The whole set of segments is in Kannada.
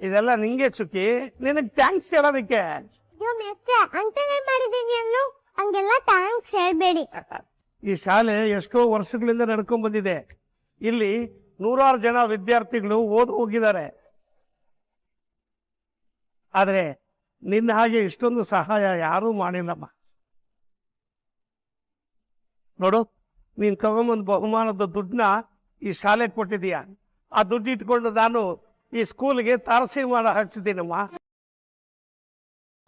ಇದೆಲ್ಲ ನಿಂಗೆ ಚುಕ್ಕಿ? ನಿನಗ್ ಥ್ಯಾಂಕ್ಸ್ ಹೇಳೋದಕ್ಕೆ. ಮಾಡಿದೀನಿ ಅನ್ನು ಹಂಗೆಲ್ಲ ಥ್ಯಾಂಕ್ಸ್ ಹೇಳ್ಬೇಡಿ. ಈ ಶಾಲೆ ಎಷ್ಟೋ ವರ್ಷಗಳಿಂದ ನಡ್ಕೊಂಡ್ ಬಂದಿದೆ. ಇಲ್ಲಿ ನೂರಾರು ಜನ ವಿದ್ಯಾರ್ಥಿಗಳು ಓದ್ ಹೋಗಿದ್ದಾರೆ. ಆದ್ರೆ ನಿನ್ನ ಹಾಗೆ ಇಷ್ಟೊಂದು ಸಹಾಯ ಯಾರೂ ಮಾಡಿಲ್ಲಮ್ಮ. ನೋಡು ನೀನ್ ತಗೊಂಬಂದ್ ಬಹುಮಾನದ ದುಡ್ಡನ್ನ ಈ ಶಾಲೆಗೆ ಕೊಟ್ಟಿದೀಯ ಆ ದುಡ್ಡು ಇಟ್ಕೊಂಡು ನಾನು ಈ ಸ್ಕೂಲ್ಗೆ ತಾರಸಿ ಮಾಡ ಹಚ್ಚಿದ್ದೀನಮ್ಮ.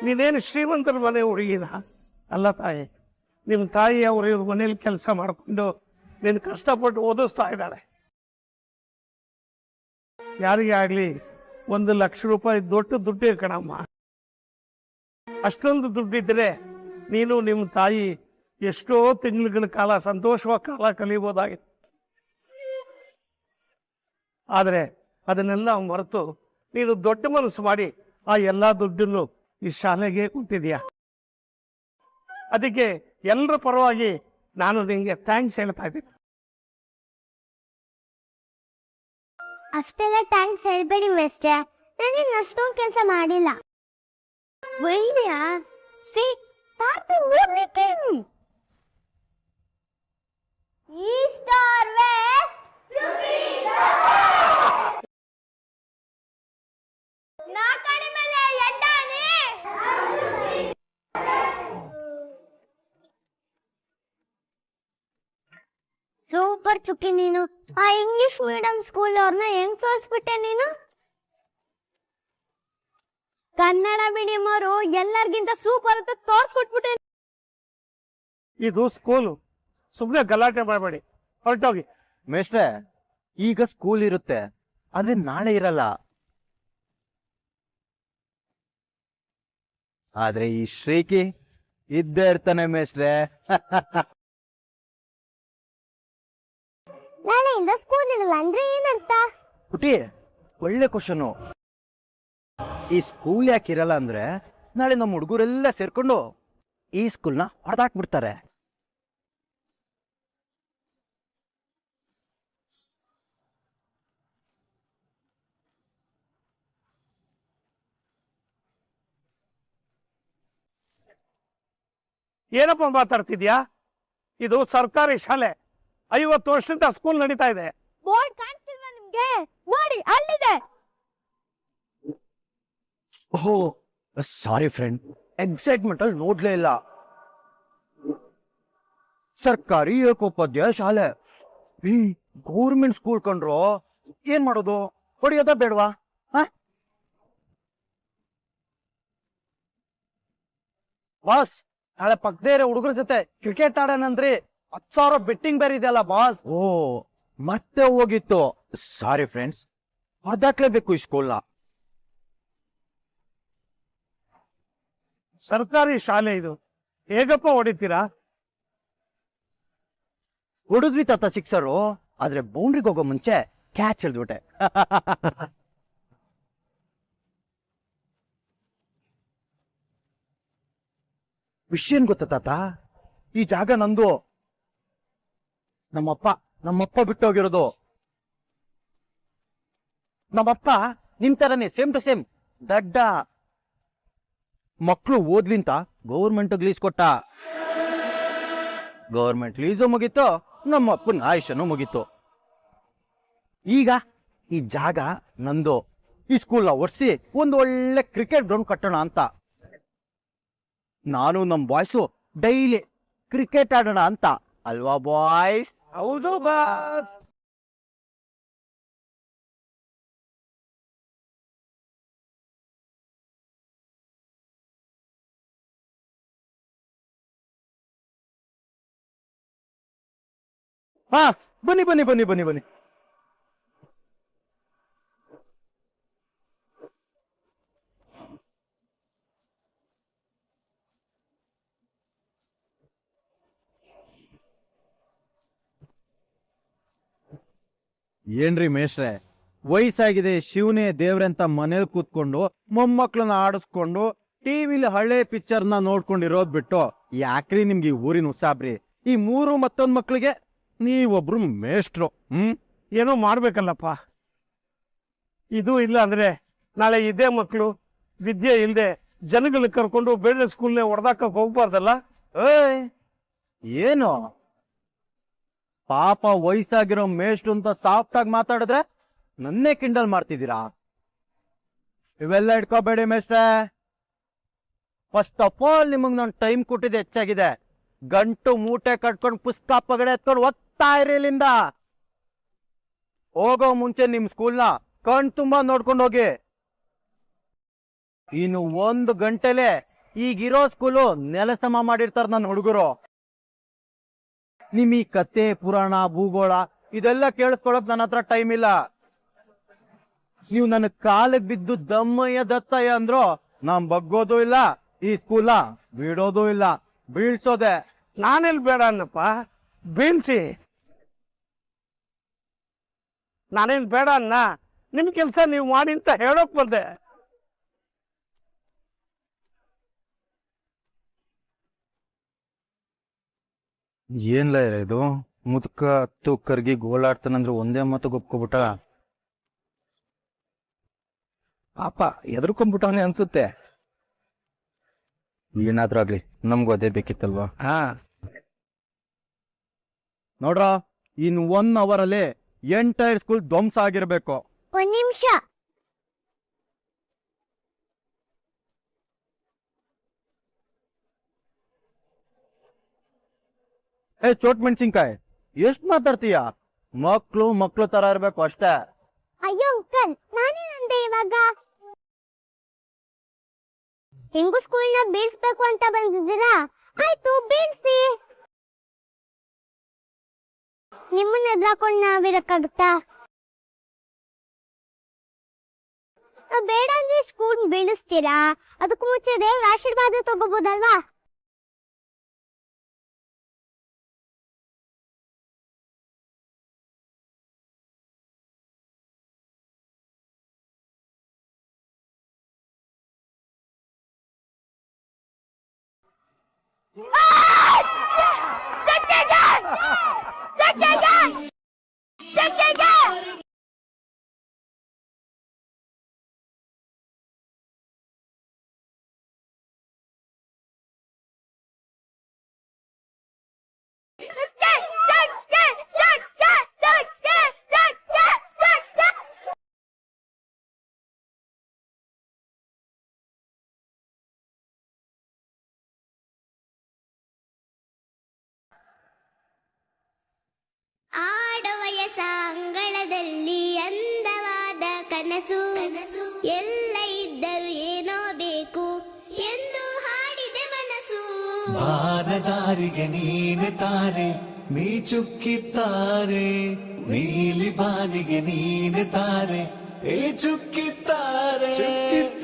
ನೀನೇನು ಶ್ರೀಮಂತರ ಮನೆ ಹುಡುಗಿನ? ಅಲ್ಲ ತಾಯಿ ನಿಮ್ಮ ತಾಯಿ ಅವರು ಇವ್ರ ಮನೇಲಿ ಕೆಲಸ ಮಾಡಿಕೊಂಡು ನೀನು ಕಷ್ಟಪಟ್ಟು ಓದಿಸ್ತಾ ಇದ್ದಾರೆ. ಯಾರಿಗೆ ಆಗಲಿ ಒಂದು ಲಕ್ಷ ರೂಪಾಯಿ ದೊಡ್ಡ ದುಡ್ಡು ಕಣಮ್ಮ. ಅಷ್ಟೊಂದು ದುಡ್ಡಿದ್ರೆ ನೀನು ನಿಮ್ಮ ತಾಯಿ ಎಷ್ಟೋ ತಿಂಗಳುಗಳ ಕಾಲ ಸಂತೋಷವಾಗಿ ಕಾಲ ಕಲಿಬೋದಾಗಿತ್ತು ಆದರೆ ಅದನ್ನೆಲ್ಲ ಮರೆತು ನೀನು ದೊಡ್ಡ ಮನಸ್ಸು ಮಾಡಿ ಆ ಎಲ್ಲ ದುಡ್ಡನ್ನು ಈ ಶಾಲೆಗೆ ಕೊಟ್ಟಿದೀಯ ಅದಕ್ಕೆ ಎಲ್ಲರ ಪರವಾಗಿ ನಾನು ನಿಮಗೆ ಥ್ಯಾಂಕ್ಸ್ ಹೇಳ್ತಾ ಇದ್ದೀನಿ. ಅಷ್ಟೆಲ್ಲ ಥ್ಯಾಂಕ್ಸ್ ಹೇಳ್ಬೇಡಿ ಮೇಸ್ಟ್ರೆ ನಾನು ಅಷ್ಟೊಂದು ಕೆಲಸ ಮಾಡಿಲ್ಲ. ಒಳ್ಳೆಯ? See east or west. Super ಚುಕ್ಕಿ ನೀನು. ಆ ಇಂಗ್ಲಿಷ್ ಮೀಡಿಯಂ ಸ್ಕೂಲ್ ಅವ್ರನ್ನ ಹೆಂಗ್ ಸೋಲ್ಸ್ಬಿಟ್ಟೆ ನೀನು? ಕನ್ನಡ ಮೀಡಿಯಂ ಅವರು ಎಲ್ಲರಿಗಿಂತ ಸೂಪರ್ ಅಂತ ತೋರ್ಸ್ಕೊಟ್ಬಿಟ್ಟೆ. ಇದು ಸ್ಕೂಲು ಸುಮ್ಮನೆ ಗಲಾಟೆ ಮಾಡಬೇಡಿ. ಹೊರಟೋಗಿ. ಮೇಷ್ಟ್ರೆ ಈಗ ಸ್ಕೂಲ್ ಇರುತ್ತೆ ಆದ್ರೆ ನಾಳೆ ಇರಲ್ಲ. ಆದ್ರೆ ಈ ಶ್ರೀಕಿ ಇದ್ದೇ ಇರ್ತಾನೆ ಮೇಷ್ಟ್ರೆ. ನಾಳೆಯಿಂದ ಸ್ಕೂಲ್ ಇರಲ್ಲ ಅಂದ್ರೆ ಏನರ್ಥ? ಪುಟಿ ಒಳ್ಳೆ ಕ್ವಶನು ಈ ಸ್ಕೂಲ್ ಯಾಕೆ ಇರಲ್ಲ ಅಂದ್ರೆ ನಾಳೆ ನಮ್ಮ ಹುಡುಗರೆಲ್ಲ ಸೇರ್ಕೊಂಡು ಈ ಸ್ಕೂಲ್ನ ಹೊಡೆದಾಕ್ಬಿಡ್ತಾರೆ. ಏನಪ್ಪ ಮಾತಾಡ್ತಿದ್ಯಾ? ಇದು ಸರ್ಕಾರಿ ಶಾಲೆ. ಐವತ್ತು ವರ್ಷದಿಂದ ಸ್ಕೂಲ್ ನಡೀತಾ ಇದೆ. ಬೋರ್ಡ್ ಕಾಣಿಸ್ತಿಲ್ವಾ ನಿಮ್ಗೆ? ನೋಡಿ ಅಲ್ಲಿದೆ. ಓಹೋ ಸಾರಿ ಫ್ರೆಂಡ್ ಎಕ್ಸೈಟ್ಮೆಂಟ್ ಅಲ್ಲಿ ನೋಡ್ಲೇ ಇಲ್ಲ. ಸರ್ಕಾರಿ ಏಕೋಪಾಧ್ಯಾಯ ಶಾಲೆ. ಈ ಗೌರ್ಮೆಂಟ್ ಸ್ಕೂಲ್ ಕಂಡ್ರು ಏನ್ ಮಾಡೋದು? ಹೊಡಿಯೋದ ಬೇಡವಾ? ಬಾಸ್ ನಾಳೆ ಪಕ್ಕದೇ ಇರೋ ಹುಡುಗರ ಜೊತೆ ಕ್ರಿಕೆಟ್ ಆಡೋಣಂದ್ರಿ. ಹತ್ತು ಸಾವಿರ ಬೆಟ್ಟಿಂಗ್ ಬೇರೆ ಇದೆಯಲ್ಲ ಬಾಸ್ ಓ ಮತ್ತೆ ಹೋಗಿತ್ತು. ಸಾರಿ ಫ್ರೆಂಡ್ಸ್ ಹೊರದಾಕ್ಲೇಬೇಕು ಈ ಸ್ಕೂಲ್ನ ಸರ್ಕಾರಿ ಶಾಲೆ ಇದು. ಹೇಗಪ್ಪ ಹೊಡಿತೀರಾ? ಹುಡುಗ್ರಿ ತಾತ ಸಿಕ್ಸರು ಆದ್ರೆ ಬೌಂಡ್ರಿಗೆ ಹೋಗೋ ಮುಂಚೆ ಕ್ಯಾಚ್ ಹಿಡಿದ್ಬಿಟ್ಟೆ ವಿಷಯ ಏನ್ ಗೊತ್ತಾ ತಾತ? ಈ ಜಾಗ ನಂದು. ನಮ್ಮಪ್ಪ ನಮ್ಮಪ್ಪ ಬಿಟ್ಟೋಗಿರೋದು ನಮ್ಮಪ್ಪ ನಿಮ್ ತರನೇ ಸೇಮ್ ಟು ಸೇಮ್ ದಡ್ಡ. ಮಕ್ಕಳು ಓದ್ಲಿಂತ ಗೌರ್ಮೆಂಟ್ ಲೀಸ್ ಕೊಟ್ಟ. ಗೌರ್ಮೆಂಟ್ ಲೀಸು ಮುಗೀತು ನಮ್ಮ ಅಪ್ಪನ ಮುಗೀತು. ಈಗ ಈ ಜಾಗ ನಂದು. ಈ ಸ್ಕೂಲ್ನ ಒರೆಸಿ ಒಂದು ಒಳ್ಳೆ ಕ್ರಿಕೆಟ್ ಗ್ರೌಂಡ್ ಕಟ್ಟೋಣ ಅಂತ. ನಾನು ನಮ್ ಬಾಯ್ಸು ಡೈಲಿ ಕ್ರಿಕೆಟ್ ಆಡೋಣ ಅಂತ. ಅಲ್ವಾ ಬಾಯ್ಸ್ ಹೌದು ಬಾಸ್ ಹಾ ಬನ್ನಿ ಬನ್ನಿ ಬನ್ನಿ ಬನ್ನಿ ಬನ್ನಿ. ಏನ್ರಿ ಮೇಷ್ರೆ ವಯಸ್ಸಾಗಿದೆ ಶಿವನೇ ದೇವ್ರೆ ಅಂತ ಮನೇಲಿ ಕೂತ್ಕೊಂಡು ಮೊಮ್ಮಕ್ಳನ್ನ ಆಡಿಸ್ಕೊಂಡು ಟಿವಿಲಿ ಹಳೆ ಪಿಕ್ಚರ್ನ ನೋಡ್ಕೊಂಡಿರೋದ್ ಬಿಟ್ಟು ಯಾಕ್ರಿ ನಿಮ್ಗೆ ಈ ಊರಿನ ಉಸಾಬ್ರಿ ಈ ಮೂರು ಮತ್ತೊಂದ್ ಮಕ್ಳಿಗೆ ನೀವೊಬ್ರು ಮೇಷ್ಟ್ರು ಹ್ಮ್? ಏನೋ ಮಾಡ್ಬೇಕಲ್ಲಪ್ಪ. ಇದು ಇಲ್ಲ ಅಂದ್ರೆ ನಾಳೆ ಇದೇ ಮಕ್ಕಳು ವಿದ್ಯೆ ಇಲ್ಲದೆ ಜನಗಳನ್ನ ಕರ್ಕೊಂಡು ಬೇರೆ ಸ್ಕೂಲ್ನೇ ಹೊಡೆದಾಕ ಹೋಗ್ಬಾರ್ದಲ್ಲ? ಏಯ್! ಏನು? ಪಾಪ ವಯಸ್ಸಾಗಿರೋ ಮೇಷ್ಟ್ರು ಅಂತ ಸಾಫ್ಟ್ ಆಗಿ ಮಾತಾಡಿದ್ರೆ ನನ್ನೇ ಕಿಂಡಲ್ ಮಾಡ್ತಿದ್ದೀರಾ? ಇವೆಲ್ಲ ಇಟ್ಕೋಬೇಡಿ ಮೇಷ್ಟ್ರೆ. ಫಸ್ಟ್ ಆಫ್ ಆಲ್ ನಿಮಗ್ ನಾನು ಟೈಮ್ ಕೊಟ್ಟಿದ್ದು ಹೆಚ್ಚಾಗಿದೆ. ಗಂಟು ಮೂಟೆ ಕಟ್ಕೊಂಡು ಪುಸ್ತಕ ಪಗಡೆ ಎತ್ಕೊಂಡು ಇರಿ ಇಲ್ಲಿಂದ. ಹೋಗೋ ಮುಂಚೆ ನಿಮ್ ಸ್ಕೂಲ್ನ ಕಣ್ ತುಂಬಾ ನೋಡ್ಕೊಂಡು ಹೋಗಿ. ಇನ್ನು ಒಂದು ಗಂಟೆಲೆ ಈಗಿರೋ ಸ್ಕೂಲು ನೆಲಸಮ ಮಾಡಿರ್ತಾರ ನನ್ನ ಹುಡುಗರು. ನಿಮ್, ಕತೆ, ಪುರಾಣ, ಭೂಗೋಳ, ಇದೆಲ್ಲ ಕೇಳಿಸ್ಕೊಳಕ್ ನನ್ನ ಹತ್ರ ಟೈಮ್ ಇಲ್ಲ. ನೀವು ನನ್ನ ಕಾಲಿಗೆ ಬಿದ್ದು ದಮ್ಮಯ್ಯ ದತ್ತಯ್ಯ ಅಂದ್ರು ನಾನ್ ಬಗ್ಗೋದು ಇಲ್ಲ, ಈ ಸ್ಕೂಲ ಬಿಡೋದು ಇಲ್ಲ, ಬೀಳ್ಸೋದೆ. ನಾನೆಲ್ ಬೇಡ ಅನ್ನಪ್ಪ, ಬೀಳ್ಸಿ. ನಾನೇನ್ ಬೇಡ ಅನ್ನ ನಿಮ್ ಕೆಲಸ ನೀವು ಮಾಡಿ ಅಂತ ಹೇಳೋಕ್ ಬಂದೆ. ಏನ್ಲ ಇದು? ಮುದುಕ ಹತ್ತು ಕರ್ಗಿ ಗೋಳಾಡ್ತಾನಂದ್ರೆ ಒಂದೇ ಮಾತು ಗೊಪ್ಕೊಬಿಟ್ಟ ಪಾಪ ಎದ್ರಕೊಂಡ್ಬಿಟ್ಟವನೇ ಅನ್ಸುತ್ತೆ. ಏನಾದ್ರೂ ಆಗ್ಲಿ ನಮ್ಗೂ ಅದೇ ಬೇಕಿತ್ತಲ್ವಾ? ಹಾ. ನೋಡ್ರ ಇನ್ ಒನ್ ಅವರ್ ಅಲ್ಲಿ ಎಂಟೈರ್ ಸ್ಕೂಲ್ ಧ್ವಂಸ ಆಗಿರ್ಬೇಕು. ಒಂದ್ ನಿಮಿಷ. ಏ, ಚೋಟ್ ಮೆಣಸಿನ್ಕಾಯಿ, ಎಷ್ಟ್ ಮಾತಾಡ್ತೀಯ? ಮಕ್ಳು ಮಕ್ಳು ತರ ಇರ್ಬೇಕು ಅಷ್ಟೇ. ಅಯ್ಯೋ, ಅಂಕಲ್ ನಾನೇನಂದೆ ಇವಾಗ. ಹೆಂಗು ಸ್ಕೂಲ್ನ ಬೀಳ್ಸ್ಬೇಕು ಅಂತ ಬಂದಿದ್ದೀರಾ? ಆಯ್ತು, ಬೀಳ್ಸಿ. ನಿಮ್ಮನ್ನ ಎದ್ರಾಕೊಂಡು ನಾವಿರಕ್ಕಾಗುತ್ತಾ ನಾವ್ ಬೇಡ ಅಂದ್ರೆ ಸ್ಕೂಲ್ ಬೀಳಿಸ್ತೀರಾ? ಅದಕ್ಕೂ ಮುಂಚೆ ದೇವ್ರ ಆಶೀರ್ವಾದ ತಗೋಬೋದಲ್ವಾ? Ah! ಅಂಗಳದಲ್ಲಿ ಅಂದವಾದ ಕನಸು. ಕನಸು. ಎಲ್ಲ ಇದ್ದರೂ ಏನೋ ಬೇಕು ಎಂದು ಹಾಡಿದೆ ಮನಸ್ಸು. ಬಾನದಾರಿಗೆ ನೀನೆ ತಾರೆ ನೀ ಚುಕ್ಕಿತ್ತಾರೆ ನೀಲಿ ಬಾನಿಗೆ ನೀನೆ ತಾರೆ ಏ ಚುಕ್ಕಿತ್ತಾರೆ ಚುಕ್ಕಿತ್ತಾರೆ